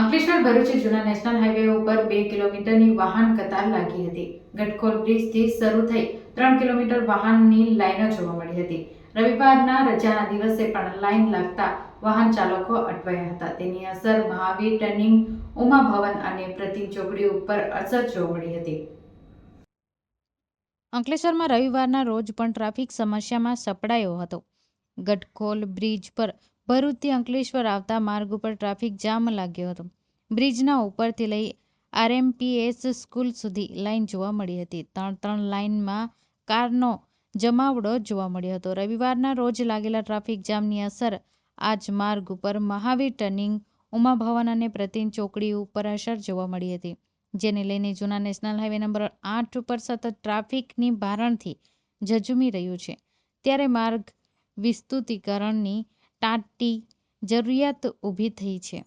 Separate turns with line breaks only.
અંકલેશ્વર ભરૂચ જૂના national highway ઉપર બે કિલોમીટરની વાહન કતાર લાગી હતી. ગટકોલ બ્રિજથી શરૂ થઈ ત્રણ કિલોમીટર વાહનની લાઈનો જોવા મળી હતી. રવિવારના રજાના દિવસે પણ લાઈન લાગતા વાહન ચાલકો અટવાયા હતા. તેની અસર મહાવીર, ટર્નિંગ, ઉમા ભવન અને પ્રતિક ચોકડી ઉપર અસર જોવા મળી હતી.
અંકલેશ્વરમાં રવિવારના રોજ પણ ટ્રાફિક સમસ્યામાં સપડાયો હતો. ગટકોલ બ્રિજ પર ભરૂચથી અંકલેશ્વર આવતા માર્ગ ઉપર ટ્રાફિક જામ લાગ્યો હતો. બ્રિજના ઉપરથી લઈ આરએમપીએસ સ્કૂલ સુધી લાઈન જોવા મળી હતી. ત્રણ ત્રણ લાઇનમાં કારનો જમાવડો જોવા મળ્યો હતો. રવિવારના રોજ લાગેલા ટ્રાફિક જામની અસર આજ માર્ગ ઉપર મહાવીર ટર્નિંગ, ઉમા ભવન અને પ્રતિન ચોકડી ઉપર અસર જોવા મળી હતી, જેને લઈને જૂના નેશનલ હાઈવે નંબર આઠ ઉપર સતત ટ્રાફિકની ભારણથી ઝઝુમી રહ્યું છે. ત્યારે માર્ગ વિસ્તૃતીકરણની ટાટી જરૂરિયાત ઊભી થઈ છે.